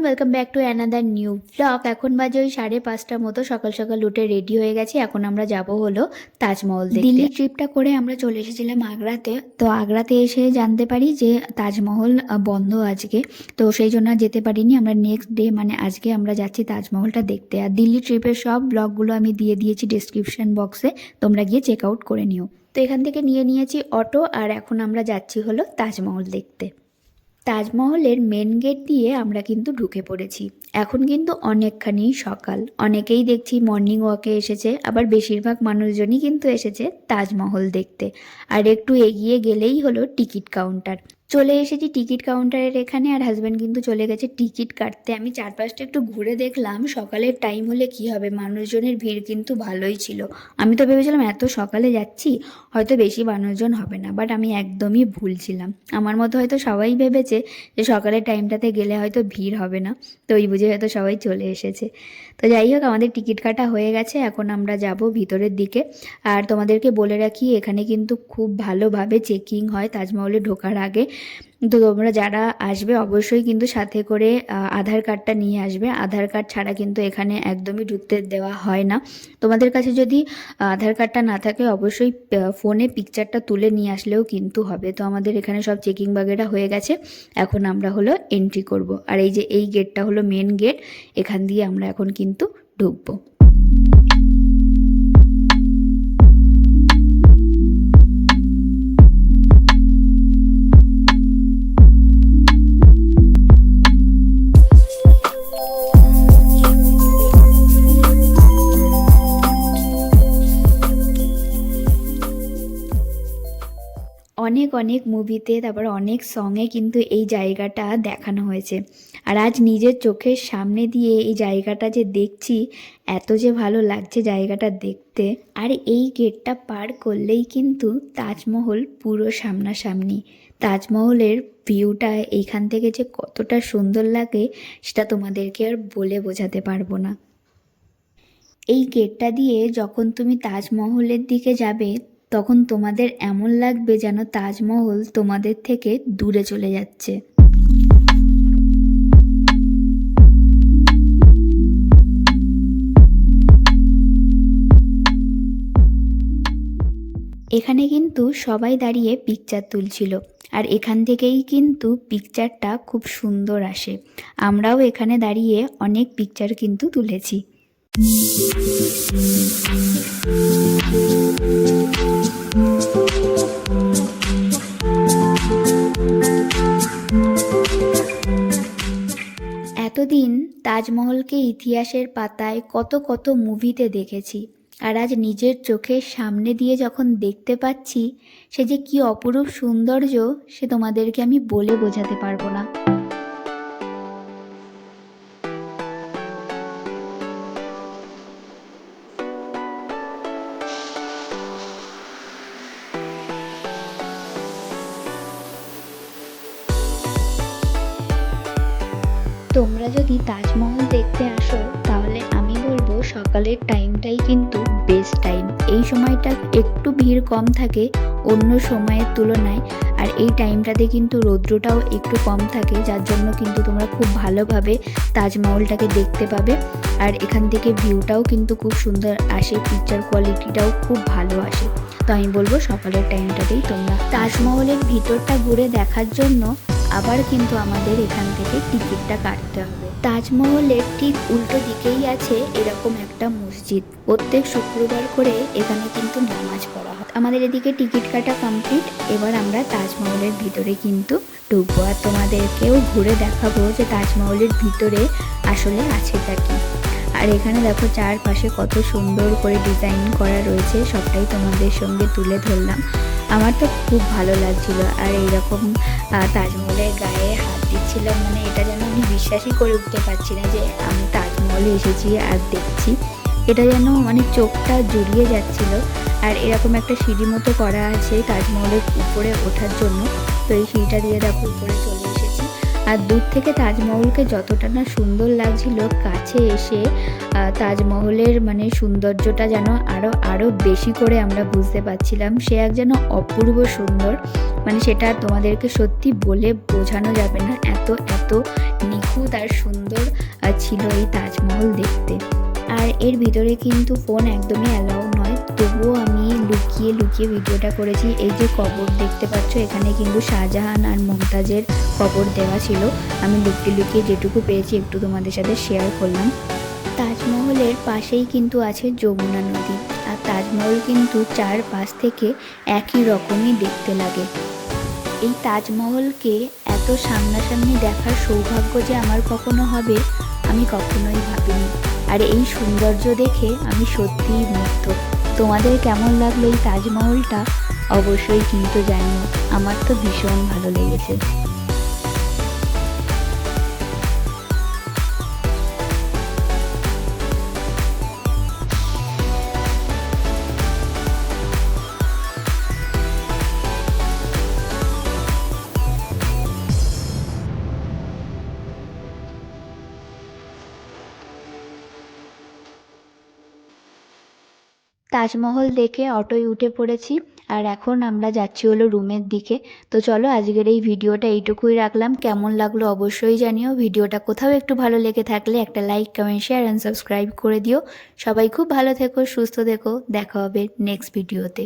Everyone welcome back to another new blog এখন বাজে ওই সাড়ে পাঁচটার মতো, সকাল সকাল উঠে রেডি হয়ে গেছি। এখন আমরা যাব হলো তাজমহল দিল্লি ট্রিপটা করে আমরা চলে এসেছিলাম আগ্রাতে। তো আগ্রাতে এসে জানতে পারি যে তাজমহল বন্ধ আজকে। তো সেই জন্য যেতে পারিনি। আমরা নেক্সট ডে মানে আজকে আমরা যাচ্ছি তাজমহলটা দেখতে। আর দিল্লি ট্রিপের সব ব্লগগুলো আমি দিয়ে দিয়েছি ডিসক্রিপশন বক্সে তোমরা গিয়ে চেক আউট করে নিও। তো এখান থেকে নিয়ে নিয়েছি অটো আর এখন আমরা যাচ্ছি হলো তাজমহল দেখতে। তাজমহলের মেন গেট দিয়ে আমরা কিন্তু ঢুকে পড়েছি। এখন কিন্তু অনেকখানি সকাল। অনেকেই দেখছি মর্নিং ওয়াকে এসেছে, আবার বেশিরভাগ মানুষজনই কিন্তু এসেছে তাজমহল দেখতে। আর একটু এগিয়ে গেলেই হলো টিকিট কাউন্টার চলে এসেছি টিকিট কাউন্টারের এখানে আর হাজব্যান্ড কিন্তু চলে গেছে টিকিট কাটতে। আমি চারপাশটা একটু ঘুরে দেখলাম, সকালের টাইম হলে কি হবে? মানুষজনের ভিড় কিন্তু ভালোই ছিল। আমি তো ভেবেছিলাম এত সকালে যাচ্ছি, হয়তো বেশি মানুষজন হবে না বাট আমি একদমই ভুল ছিলাম। আমার মতো হয়তো সবাই ভেবেছে যে সকালের টাইমটাতে গেলে হয়তো ভিড় হবে না, তো ওই বুঝে হয়তো সবাই চলে এসেছে। তো যাই হোক, আমাদের টিকিট কাটা হয়ে গেছে, এখন আমরা যাব ভিতরের দিকে। আর তোমাদেরকে বলে রাখি, এখানে কিন্তু খুব ভালোভাবে চেকিং হয়, তাজমহলে ঢোকার আগে। তো তোমরা যারা আসবে অবশ্যই কিন্তু সাথে করে আধার কার্ডটা নিয়ে আসবে। আধার কার্ড ছাড়া কিন্তু এখানে একদমই ঢুকতে দেওয়া হয় না। তোমাদের কাছে যদি আধার কার্ডটা না থাকে অবশ্যই ফোনে পিকচারটা তুলে নিয়ে আসলেও কিন্তু হবে। তো আমাদের এখানে সব চেকিং বাগেরা হয়ে গেছে। এখন আমরা হলো এন্ট্রি করব। আর এই যে এই গেটটা হলো মেন গেট এখান দিয়ে আমরা এখন কিন্তু ঢুকবো। অনেক মুভিতে তারপর অনেক সঙে কিন্তু এই জায়গাটা দেখানো হয়েছে। আর আজ নিজের চোখের সামনে দিয়ে এই জায়গাটা যে দেখছি, এত যে ভালো লাগছে জায়গাটা দেখতে। আর এই গেটটা পার করলেই কিন্তু তাজমহল পুরো সামনাসামনি। তাজমহলের ভিউটা এইখান থেকে যে কতটা সুন্দর লাগে, সেটা তোমাদেরকে আর বলে বোঝাতে পারব না। এই গেটটা দিয়ে যখন তুমি তাজমহলের দিকে যাবে তখন তোমাদের এমন লাগবে যেন তাজমহল তোমাদের থেকে দূরে চলে যাচ্ছে। এখানে কিন্তু সবাই দাঁড়িয়ে পিকচার তুলছিল, আর এখান থেকেই কিন্তু পিকচারটা খুব সুন্দর আসে। আমরাও এখানে দাঁড়িয়ে অনেক পিকচার কিন্তু তুলেছি। তাজমহলকে ইতিহাসের পাতায় কত কত মুভিতে দেখেছি। আর আজ নিজের চোখের সামনে দিয়ে যখন দেখতে পাচ্ছি, সে যে কি অপরূপ সৌন্দর্য, সে তোমাদেরকে আমি বলে বোঝাতে পারব না। তোমরা যদি তাজমহল দেখতে আসো, তাহলে আমি বলব সকালের টাইমটাই কিন্তু বেস্ট টাইম এই সময়টা একটু ভিড় কম থাকে অন্য সময়ের তুলনায়, আর এই টাইমটাতে কিন্তু রৌদ্রটাও একটু কম থাকে, যার জন্য কিন্তু তোমরা খুব ভালোভাবে তাজমহলটাকে দেখতে পাবে। আর এখান থেকে ভিউটাও কিন্তু খুব সুন্দর আসে পিকচার কোয়ালিটিটাও খুব ভালো আসে। তো আমি বলব সকালের টাইমটাতেই তোমরা তাজমহলের ভিতরটা ঘুরে দেখার জন্য আবার কিন্তু আমাদের এখান থেকে টিকিটটা কাটতে হবে। তাজমহলের ঠিক উল্টো দিকেই আছে এরকম একটা মসজিদ। প্রত্যেক শুক্রবার করে এখানে কিন্তু নামাজ পড়া হয়। আমাদের এদিকে টিকিট কাটা কমপ্লিট এবার আমরা তাজমহলের ভিতরে কিন্তু ঢুকবো। আর তোমাদেরকেও ঘুরে দেখাবো যে তাজমহলের ভিতরে আসলে আছেটা কি। আর এখানে দেখো চারপাশে কত সুন্দর করে ডিজাইন করা রয়েছে, সবটাই তোমাদের সঙ্গে তুলে ধরলাম। আমার তো খুব ভালো লাগছিল আর এইরকম তাজমহলের গায়ে হাত দিচ্ছিলাম মানে এটা যেন আমি বিশ্বাসই করে উঠতে পারছি না যে আমি তাজমহলে এসেছি আর দেখছি। এটা যেন মানে চোখটা জুড়িয়ে যাচ্ছিল আর এরকম একটা সিঁড়ি মতো করা আছে তাজমহলের উপরে ওঠার জন্য। তো এই সিঁড়িটা দিয়ে দেখো উপরে চলে আর দূর থেকে তাজমহলকে যতটা না সুন্দর লাগছিল, কাছে এসে তাজমহলের মানে সৌন্দর্যটা যেন আরও আরও বেশি করে আমরা বুঝতে পারছিলাম। সে এক যেন অপূর্ব সুন্দর। মানে সেটা তোমাদেরকে সত্যি বলে বোঝানো যাবে না। এত এত নিখুঁত আর সুন্দর ছিল এই তাজমহল দেখতে। আর এর ভিতরে কিন্তু ফোন একদমই অ্যালাউ তবুও আমি লুকিয়ে লুকিয়ে ভিডিওটা করেছি। এই যে কবর দেখতে পাচ্ছ, এখানে কিন্তু শাহজাহান আর মমতাজের কবর দেওয়া ছিল। আমি লুকিয়ে লুকিয়ে যেটুকু পেরেছি একটু তোমাদের সাথে শেয়ার করলাম। তাজমহলের পাশেই কিন্তু আছে যমুনা নদী। আর তাজমহল কিন্তু চার পাশ থেকে একই রকমই দেখতে লাগে। এই তাজমহলকে এত সামনাসামনি দেখার সৌভাগ্য যে আমার কখনো হবে, আমি কখনোই ভাবিনি। আর এই সৌন্দর্য দেখে আমি সত্যিই মুগ্ধ। তোমাদের কেমন লাগল এই তাজমহলটা? অবশ্যই কিন্তু জানিও আমার তো ভীষণ ভালো লেগেছে। তাজমহল দেখে অটোয় উঠে পড়েছি, আর এখন আমরা যাচ্ছি হলো রুমের দিকে। তো চলো আজকের এই ভিডিওটা এইটুকুই রাখলাম। কেমন লাগল অবশ্যই জানিও। ভিডিওটা কোথাও একটু ভালো লেগে থাকলে একটা like, comment, share and subscribe করে দিও। সবাই খুব ভালো থেকো, সুস্থ থেকো। দেখা হবে নেক্সট ভিডিওতে